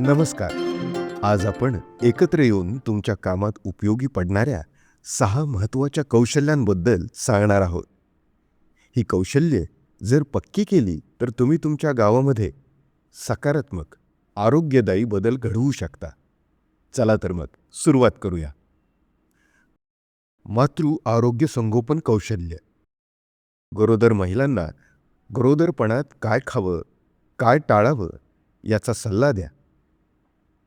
नमस्कार. आज आपण एकत्र येऊन तुमच्या कामात उपयोगी पडणाऱ्या सहा महत्त्वाच्या कौशल्यांबद्दल सांगणार आहोत. ही कौशल्ये जर पक्की केली तर तुम्ही तुमच्या गावामध्ये सकारात्मक आरोग्यदायी बदल घडवू शकता. चला तर मग सुरुवात करूया. मातृ आरोग्य संगोपन कौशल्य. गरोदर महिलांना गरोदरपणात काय खावं काय टाळावं याचा सल्ला द्या.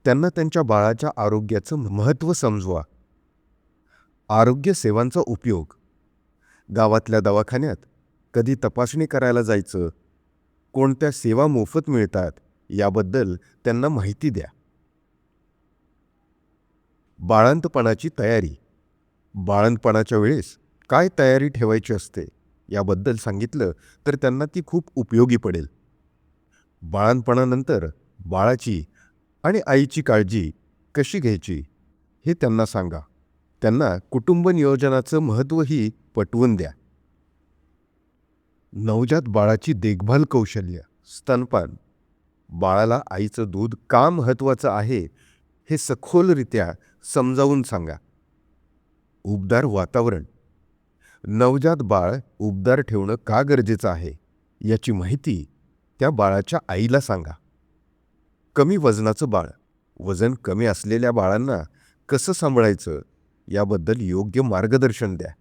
त्यांना त्यांच्या बाळाच्या आरोग्याचं महत्त्व समजवा. आरोग्य सेवांचा उपयोग. गावातल्या दवाखान्यात कधी तपासणी करायला जायचं कोणत्या सेवा मोफत मिळतात याबद्दल त्यांना माहिती द्या. बाळंतपणाची तयारी. बाळंतपणाच्या वेळेस काय तयारी ठेवायची असते याबद्दल सांगितलं तर त्यांना ती खूप उपयोगी पडेल. बाळंतपणानंतर बाळाची आणि आईची काळजी कशी घ्यायची हे त्यांना सांगा. त्यांना कुटुंब नियोजनाचं महत्त्वही पटवून द्या. नवजात बाळाची देखभाल कौशल्य स्तनपान बाळाला आईचं दूध का महत्त्वाचं आहे हे सखोलरित्या समजावून सांगा. उबदार वातावरण नवजात बाळ उबदार ठेवणं का गरजेचं आहे याची माहिती त्या बाळाच्या आईला सांगा. कमी वजनाचं बाळ. वजन कमी असलेल्या बाळांना कसं सांभाळायचं याबद्दल योग्य मार्गदर्शन द्या.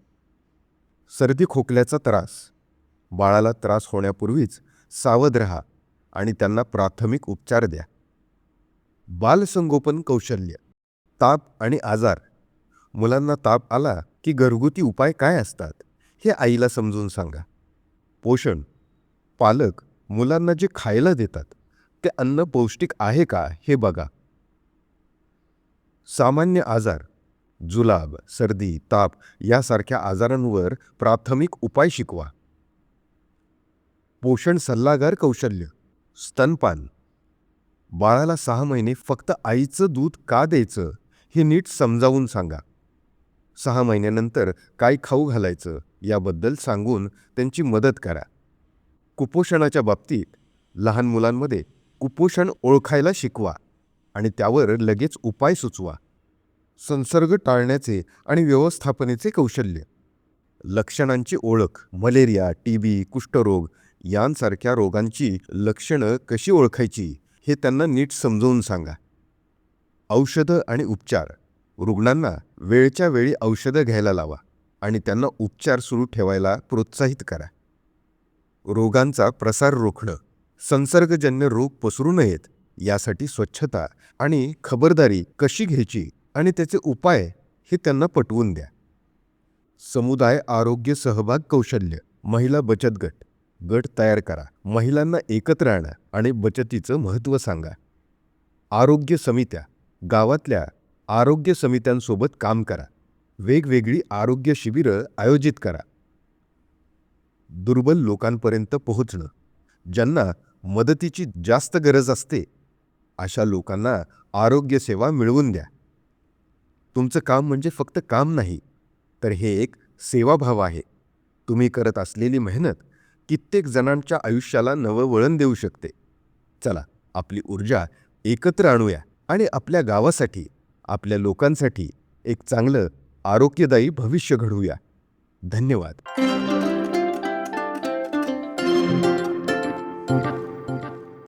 सर्दी खोकल्याचा त्रास. बाळाला त्रास होण्यापूर्वीच सावध रहा आणि त्यांना प्राथमिक उपचार द्या. बालसंगोपन कौशल्य. ताप आणि आजार. मुलांना ताप आला की घरगुती उपाय काय असतात हे आईला समजून सांगा. पोषण. पालक मुलांना जे खायला देतात ते अन्न पौष्टिक आहे का हे बघा. सामान्य आजार जुलाब सर्दी ताप यासारख्या आजारांवर प्राथमिक उपाय शिकवा. पोषण सल्लागार कौशल्य स्तनपान. बाळाला सहा महिने फक्त आईचं दूध का द्यायचं हे नीट समजावून सांगा. सहा महिन्यानंतर काय खाऊ घालायचं याबद्दल सांगून त्यांची मदत करा. कुपोषणाच्या बाबतीत लहान मुलांमध्ये कुपोषण ओळखायला शिकवा आणि त्यावर लगेच उपाय सुचवा. संसर्ग टाळण्याचे आणि व्यवस्थापनेचे कौशल्य. लक्षणांची ओळख मलेरिया टी बी कुष्ठरोग यांसारख्या रोगांची लक्षणं कशी ओळखायची हे त्यांना नीट समजवून सांगा. औषधं आणि उपचार. रुग्णांना वेळच्या वेळी औषधं घ्यायला लावा आणि त्यांना उपचार सुरू ठेवायला प्रोत्साहित करा. रोगांचा प्रसार रोखणं. संसर्गजन्य रोग पसरू नयेत यासाठी स्वच्छता आणि खबरदारी कशी घ्यायची आणि त्याचे उपाय हे त्यांना पटवून द्या. समुदाय आरोग्य सहभाग कौशल्य महिला बचत गट गट तयार करा महिलांना एकत्र आणा आणि बचतीचं महत्त्व सांगा. आरोग्य समित्या गावातल्या आरोग्य समित्यांसोबत काम करा वेगवेगळी आरोग्य शिबिरं आयोजित करा. दुर्बल लोकांपर्यंत पोहोचणं ज्यांना मदतीची जास्त गरज असते अशा लोकांना आरोग्यसेवा मिळवून द्या. तुमचं काम म्हणजे फक्त काम नाही तर हे एक सेवाभाव आहे. तुम्ही करत असलेली मेहनत कित्येक जणांच्या आयुष्याला नवं वळण देऊ शकते. चला आपली ऊर्जा एकत्र आणूया आणि आपल्या गावासाठी आपल्या लोकांसाठी एक चांगलं आरोग्यदायी भविष्य घडवूया. धन्यवाद.